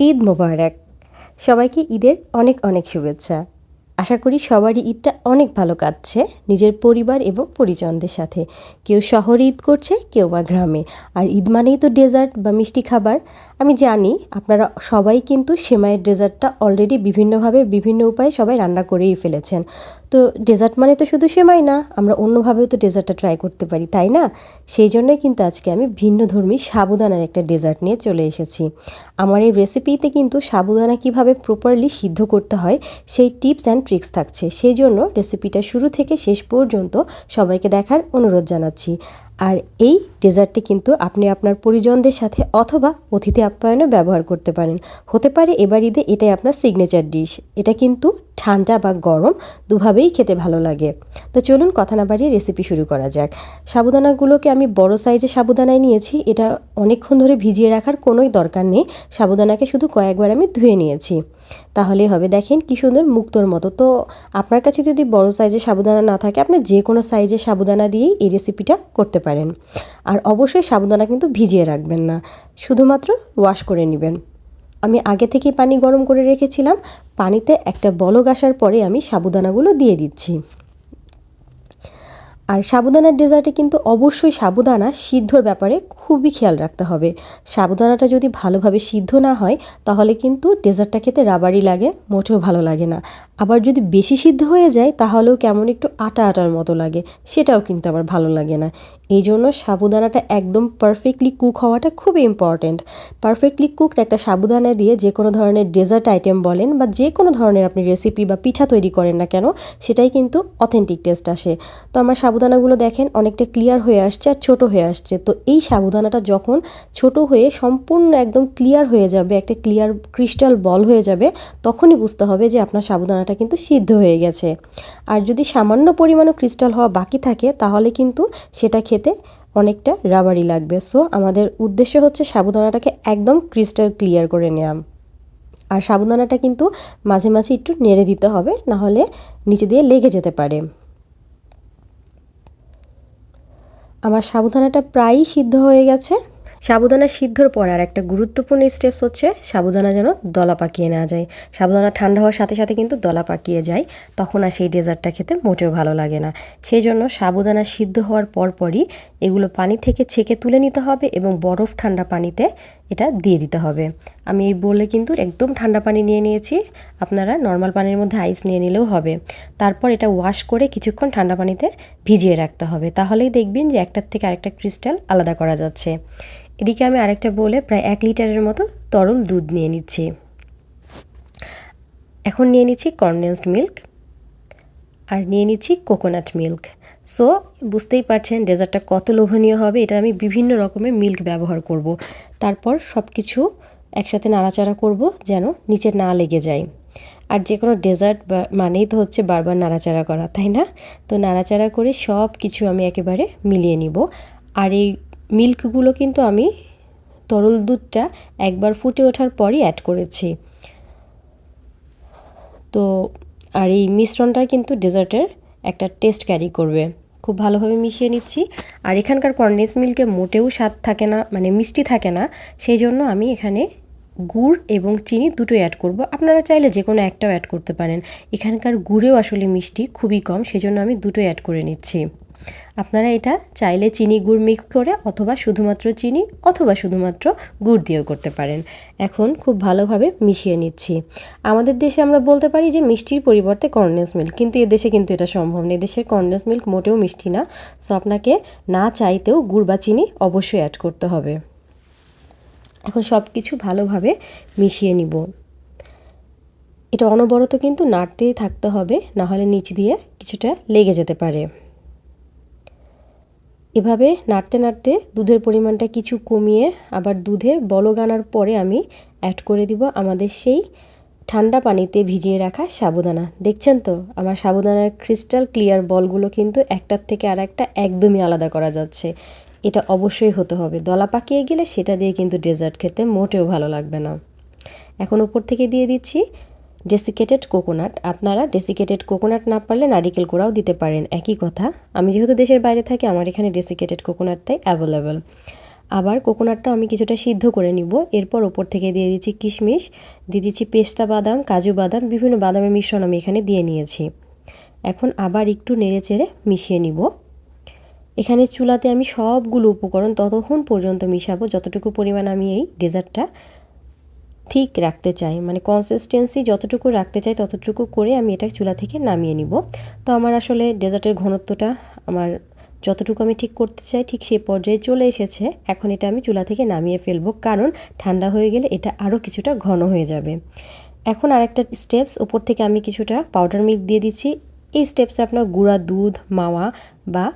ঈদ মোবারক। সবাইকে ঈদের অনেক অনেক শুভেচ্ছা। আশা করি সবারই ঈদটা অনেক ভালো কাটছে নিজের পরিবার এবং পরিজনদের সাথে। কেউ শহরে ঈদ করছে, কেউ বা গ্রামে। আর ঈদ মানেই তো ডেজার্ট বা মিষ্টি খাবার। আমি জানি আপনারা সবাই কিন্তু সেমাইয়ের ডেজার্টটা অলরেডি বিভিন্নভাবে, বিভিন্ন উপায়ে সবাই রান্না করেই ফেলেছেন। তো ডেজার্ট মানে তো শুধু সেমাই না, আমরা অন্যভাবেও তো ডেজার্টটা ট্রাই করতে পারি, তাই না? সেই জন্যই কিন্তু আজকে আমি ভিন্ন ধর্মী সাবুদানার একটা ডেজার্ট নিয়ে চলে এসেছি। আমার এই রেসিপিতে কিন্তু সাবুদানা কীভাবে প্রপারলি সিদ্ধ করতে হয়, সেই টিপস অ্যান্ড ট্রিক্স থাকছে। সেই জন্য রেসিপিটা শুরু থেকে শেষ পর্যন্ত সবাইকে দেখার অনুরোধ জানাচ্ছি। আর এই ডেজার্টটি কিন্তু আপনি আপনার পরিজনদের সাথে অথবা অতিথি আপ্যায়নে ব্যবহার করতে পারেন। হতে পারে এবার ঈদে এটাই আপনার সিগনেচার ডিশ এটা কিন্তু ঠান্ডা বা গরম দুভাবেই খেতে ভালো লাগে। তো চলুন কথা না বাড়িয়ে রেসিপি শুরু করা যাক। সাবুদানাগুলোকে আমি বড় সাইজে সাবুদানায় নিয়েছি। এটা অনেকক্ষণ ধরে ভিজিয়ে রাখার কোনোই দরকার নেই। সাবুদানাকে শুধু কয়েকবার আমি ধুয়ে নিয়েছি। তাহলে হবে। দেখেন কি সুন্দর মুক্তোর মতো। তো আপনার কাছে যদি বড় সাইজের সাবুদানা না থাকে, আপনি যে কোনো সাইজের সাবুদানা দিয়েই এই রেসিপিটা করতে পারেন। আর অবশ্যই সাবুদানা কিন্তু ভিজিয়ে রাখবেন না, শুধুমাত্র ওয়াশ করে নেবেন। আমি আগে থেকে পানি গরম করে রেখেছিলাম, পানিতে একটা বলক আসার পরে আমি সাবুদানাগুলো দিয়ে দিচ্ছি। আর সাবুদানার ডেজার্টে কিন্তু অবশ্যই সাবুদানা সিদ্ধর ব্যাপারে খুবই খেয়াল রাখতে হবে। সাবুদানাটা যদি ভালোভাবে সিদ্ধ না হয়, তাহলে কিন্তু ডেজার্টটা খেতে রাবারই লাগে, মোটেও ভালো লাগে না। আবার যদি বেশি সিদ্ধ হয়ে যায়, তাহলেও কেমন একটু আটা আটার মতো লাগে। সেটাও কিন্তু আবার ভালো লাগে না। এই জন্য সাবুদানাটা একদম পারফেক্টলি কুক হওয়াটা খুবই ইম্পর্ট্যান্ট পারফেক্টলি কুকড একটা সাবুদানা দিয়ে যে কোনো ধরনের ডেজার্ট আইটেম বলেন বা যে কোনো ধরনের আপনি রেসিপি বা পিঠা তৈরি করেন না কেন, সেটাই কিন্তু অথেন্টিক টেস্ট আসে। তো আমার সাবুদানাগুলো দেখেন অনেকটা ক্লিয়ার হয়ে আসছে আর ছোটো হয়ে আসছে। তো এই সাবুদানাটা যখন ছোট হয়ে সম্পূর্ণ একদম ক্লিয়ার হয়ে যাবে, একটা ক্লিয়ার ক্রিস্টাল বল হয়ে যাবে, তখনই বুঝতে হবে যে আপনার সাবুদানাটা কিন্তু সিদ্ধ হয়ে গেছে। আর যদি সামান্য পরিমাণও ক্রিস্টাল হওয়া বাকি থাকে, তাহলে কিন্তু সেটা খেতে অনেকটা রাবারি লাগবে। সো, আমাদের উদ্দেশ্য হচ্ছে সাবুদানাটাকে একদম ক্রিস্টাল ক্লিয়ার করে নেওয়া। আর সাবুদানাটা কিন্তু মাঝে মাঝে একটু নেড়ে দিতে হবে, নাহলে নিচে দিয়ে লেগে যেতে পারে। আমার সাবুদানাটা প্রায়ই সিদ্ধ হয়ে গেছে। সাবুদানা সিদ্ধর পর আর একটা গুরুত্বপূর্ণ স্টেপস হচ্ছে সাবুদানা যেন দলা পাকিয়ে না যায়। সাবুদানা ঠান্ডা হওয়ার সাথে সাথে কিন্তু দলা পাকিয়ে যায়। তখন আর সেই ডেজার্টটা খেতে মোটেও ভালো লাগে না। সেই জন্য সাবুদানা সিদ্ধ হওয়ার পরপরই এগুলো পানি থেকে ছেঁকে তুলে নিতে হবে এবং বরফ ঠান্ডা পানিতে এটা দিয়ে দিতে হবে। আমি এই বলে কিন্তু একদম ঠান্ডা পানি নিয়ে নিয়েছি। আপনারা নর্মাল পানির মধ্যে আইস নিয়ে নিলেও হবে। তারপর এটা ওয়াশ করে কিছুক্ষণ ঠান্ডা পানিতে ভিজিয়ে রাখতে হবে। তাহলেই দেখবেন যে একটার থেকে আরেকটা ক্রিস্টাল আলাদা করা যাচ্ছে। এদিকে আমি আরেকটা বলে প্রায় এক লিটারের মতো তরল দুধ নিয়ে নিচ্ছি। এখন নিয়ে নিচ্ছি কনডেন্সড মিল্ক আর নিয়ে নিচ্ছি কোকোনাট মিল্ক সো বুঝতেই পারছেন ডেজার্টটা কত লোভনীয় হবে, এটা আমি বিভিন্ন রকমের মিল্ক ব্যবহার করব। তারপর সব কিছু একসাথে নাড়াচাড়া করব যেন নিচে না লেগে যায়। আর যে কোনো ডেজার্ট মানেই তো হচ্ছে বারবার নাড়াচাড়া করা, তাই না? তো নাড়াচাড়া করে সব কিছু আমি একেবারে মিলিয়ে নিব। আর এই মিল্কগুলো কিন্তু আমি তরল দুধটা একবার ফুটে ওঠার পরই অ্যাড করেছি। তো, আর এই মিশ্রণটা কিন্তু ডেজার্টের একটা টেস্ট ক্যারি করবে। খুব ভালোভাবে মিশিয়ে নিচ্ছি। আর এখানকার কন্ডেন্স মিল্কে মোটেও স্বাদ থাকে না মানে মিষ্টি থাকে না। সেই জন্য আমি এখানে গুড় এবং চিনি দুটোই অ্যাড করব। আপনারা চাইলে যে কোনো একটাও অ্যাড করতে পারেন। এখানকার গুড়েও আসলে মিষ্টি খুবই কম, সেজন্য আমি দুটোই অ্যাড করে নিচ্ছি। আপনারা এটা চাইলে চিনি গুড় মিক্স করে অথবা শুধুমাত্র চিনি অথবা শুধুমাত্র গুড় দিয়েও করতে পারেন। এখন খুব ভালোভাবে মিশিয়ে নিচ্ছি। আমাদের দেশে আমরা বলতে পারি যে মিষ্টির পরিবর্তে কর্নেস মিল্ক কিন্তু এদেশে কিন্তু এটা সম্ভব না। এদেশের কর্নেস মিল্ক মোটেও মিষ্টি না। সো আপনাকে না চাইতেও গুড় বা চিনি অবশ্যই অ্যাড করতে হবে। এখন সব কিছু ভালোভাবে মিশিয়ে নিব। এটা অনবরত কিন্তু নাড়তেই থাকতে হবে, নাহলে নিচ দিয়ে কিছুটা লেগে যেতে পারে। এভাবে নাড়তে নাড়তে দুধের পরিমাণটা কিছু কমিয়ে আবার দুধে বলগ আনার পরে আমি অ্যাড করে দিব আমাদের সেই ঠান্ডা পানিতে ভিজিয়ে রাখা সাবুদানা। দেখছেন তো? আমার সাবুদানার ক্রিস্টাল ক্লিয়ার বলগুলো কিন্তু একটার থেকে আর একটা একদমই আলাদা করা যাচ্ছে। এটা অবশ্যই হতে হবে। দলা পাকিয়ে গেলে সেটা দিয়ে কিন্তু ডেজার্ট খেতে মোটেও ভালো লাগবে না। এখন ওপর থেকে দিয়ে দিচ্ছি ডেসিকেটেড কোকোনাট আপনারা ডেসিকেটেড কোকোনাট না পারলে নারিকেল কোড়াও দিতে পারেন। একই কথা, আমি যেহেতু দেশের বাইরে থাকি, আমার এখানে ডেসিকেটেড কোকোনাটটাই অ্যাভেলেবেল আবার কোকোনাটটা আমি কিছুটা সিদ্ধ করে নিব। এরপর ওপর থেকে দিয়ে দিচ্ছি কিশমিশ, দিয়ে দিচ্ছি পেস্তা বাদাম, কাজু বাদাম, বিভিন্ন বাদামের মিশ্রণ আমি এখানে দিয়ে নিয়েছি। এখন আবার একটু নেড়ে চেড়ে মিশিয়ে নিব। এখানে চুলাতে আমি সবগুলো উপকরণ ততক্ষণ পর্যন্ত মিশাবো, যতটুকু পরিমাণ আমি এই ডেজার্টটা ঠিক রাখতে চাই। মানে কনসিস্টেন্সি যতটুকু রাখতে চাই, ততটুকু করে আমি এটা চুলা থেকে নামিয়ে নিব। তো আমার আসলে ডেজার্টের ঘনত্বটা আমার যতটুকু আমি ঠিক করতে চাই, ঠিক সেই পর্যায়ে চলে এসেছে। এখন এটা আমি চুলা থেকে নামিয়ে ফেলব, কারণ ঠান্ডা হয়ে গেলে এটা আরও কিছুটা ঘন হয়ে যাবে। এখন আরেকটা স্টেপস ওপর থেকে আমি কিছুটা পাউডার মিল্ক দিয়ে দিচ্ছি। এই স্টেপসে আপনার গুঁড়া, দুধ, মাওয়া বা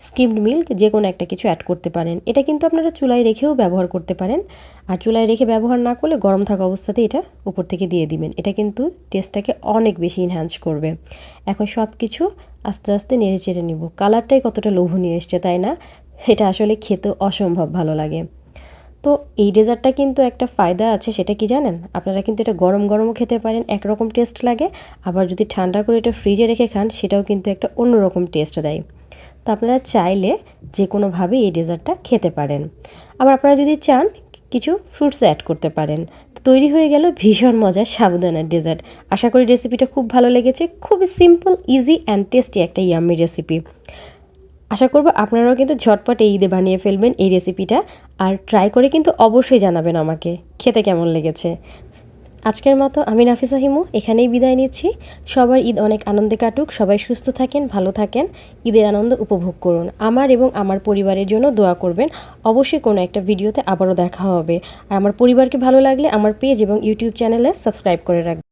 স্কিমড মিল্ক যে কোনো একটা কিছু অ্যাড করতে পারেন। এটা কিন্তু আপনারা চুলায় রেখেও ব্যবহার করতে পারেন। আর চুলায় রেখে ব্যবহার না করলে গরম থাকা অবস্থাতে এটা উপর থেকে দিয়ে দিবেন। এটা কিন্তু টেস্টটাকে অনেক বেশি ইনহ্যান্স করবে। এখন সব কিছু আস্তে আস্তে নেড়ে চেড়ে নিব। কালারটাই কতটা লোভনীয় এসছে, তাই না? এটা আসলে খেতে অসম্ভব ভালো লাগে। তো এই ডেজার্টটা কিন্তু একটা ফায়দা আছে, সেটা কি জানেন? আপনারা কিন্তু এটা গরম গরমও খেতে পারেন, একরকম টেস্ট লাগে। আবার যদি ঠান্ডা করে এটা ফ্রিজে রেখে খান, সেটাও কিন্তু একটা অন্যরকম টেস্ট দেয়। তো আপনারা চাইলে যে কোনোভাবে এই ডেজার্টটা খেতে পারেন। আবার আপনারা যদি চান, কিছু ফ্রুটস অ্যাড করতে পারেন। তৈরি হয়ে গেল ভীষণ মজার সাবুদানার ডেজার্ট। আশা করি রেসিপিটা খুব ভালো লেগেছে। খুবই সিম্পল ইজি অ্যান্ড টেস্টি একটা ইয়াম্মি রেসিপি আশা করব আপনারাও কিন্তু ঝটপট এই ঈদে বানিয়ে ফেলবেন এই রেসিপিটা আর ট্রাই করে কিন্তু অবশ্যই জানাবেন আমাকে। খেতে কেমন লেগেছে? আজকের মতো আমি নাফিসা হিমু, এখানেই বিদায় নিচ্ছি। সবার ঈদ অনেক আনন্দে কাটুক, সবাই সুস্থ থাকেন, ভালো থাকেন, ঈদের আনন্দ উপভোগ করুন। আমার এবং আমার পরিবারের জন্য দোয়া করবেন। অবশ্যই কোনো একটা ভিডিওতে আবারও দেখা হবে। আর আমার পরিবারকে ভালো লাগলে আমার পেজ এবং ইউটিউব চ্যানেলে সাবস্ক্রাইব করে রাখবেন।